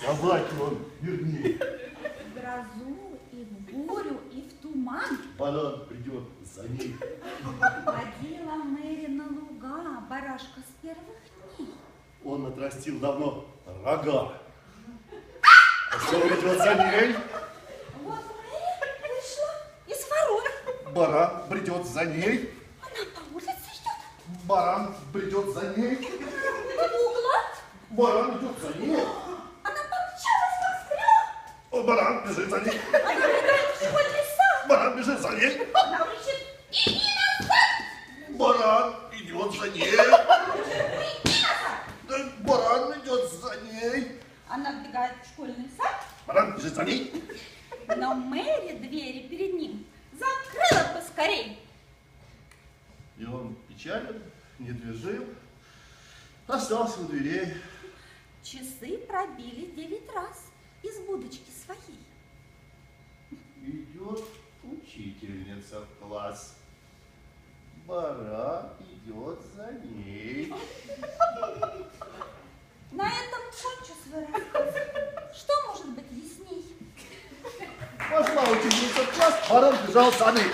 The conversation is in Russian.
Собаки он вернее. В грозу и в бурю и в туман Баран придет за ней. Водила Мэри на луга барашка с первых дней. Он отрастил давно рога. А что он идет за ней? Вот Мэри вышла из ворот. Баран придет за ней. Она по улице идет. Баран придет за ней. Баран идет за ней. Баран бежит за ней. Бегает в свой леса. Баран бежит за ней. Она кричит, иди назад. Баран идет за ней. Иди назад. Баран идет за ней. Она вбегает в школьный сад, Баран бежит за ней. но Мэри двери перед ним закрыла поскорей. И он печален, недвижим, остался у дверей. Часы пробили девять раз из будочки своей. Идет учительница в класс. Баран идет за ней. На этом кончу свой рассказ. Что может быть ясней? Пошла учительница в класс, баран бежал за ней.